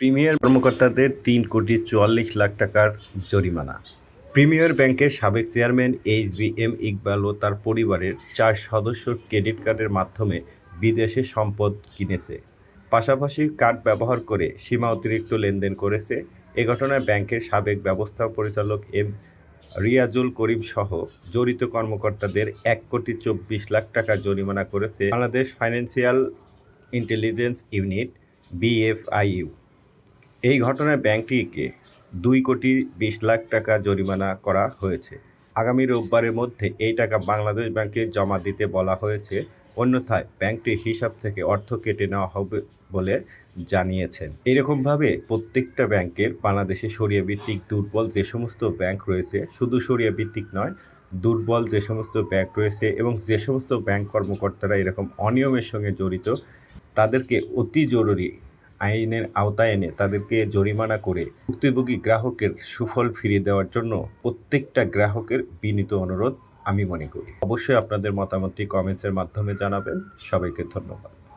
Premier কর্মকর্তাদের তিন কোটি চুয়াল্লিশ লাখ টাকার জরিমানা। প্রিমিয়ার ব্যাংকের সাবেক chairman H B M Iqbal ও তার পরিবারের চার সদস্য ক্রেডিট কার্ডের মাধ্যমে বিদেশে সম্পদ কিনেছে। পাশাপাশি কার্ড ব্যবহার করে সীমা অতিরিক্ত লেনদেন করেছে। এ ঘটনায় ব্যাংকের সাবেক ব্যবস্থা পরিচালক এম রিয়াজুল করিম সহ জড়িত কর্মকর্তাদের এক কোটি চব্বিশ লাখ টাকা জরিমানা করেছে Bangladesh financial intelligence unit, BFIU. এই ঘটনায় ব্যাংকটিকে দুই কোটি বিশ লাখ টাকা জরিমানা করা হয়েছে। আগামী রোববারের মধ্যে এই টাকা বাংলাদেশ ব্যাংকে জমা দিতে বলা হয়েছে। অন্যথায় ব্যাংকটির হিসাব থেকে অর্থ কেটে নেওয়া হবে বলে জানিয়েছেন। এরকমভাবে প্রত্যেকটা ব্যাংকের বাংলাদেশে সরিয়ে ভিত্তিক দুর্বল যে সমস্ত ব্যাংক রয়েছে, শুধু সরিয়ে ভিত্তিক নয়, দুর্বল যে সমস্ত ব্যাংক রয়েছে এবং যে সমস্ত ব্যাংক কর্মকর্তারা এরকম অনিয়মের সঙ্গে জড়িত, তাদেরকে অতি জরুরি আইনের আওতায় এনে তাদেরকে জরিমানা করে ভুক্তভোগী গ্রাহকের সুফল ফিরিয়ে দেওয়ার জন্য প্রত্যেকটা গ্রাহকের বিনীত অনুরোধ আমি মনে করি। অবশ্যই আপনাদের মতামতটি কমেন্টসের মাধ্যমে জানাবেন। সবাইকে ধন্যবাদ।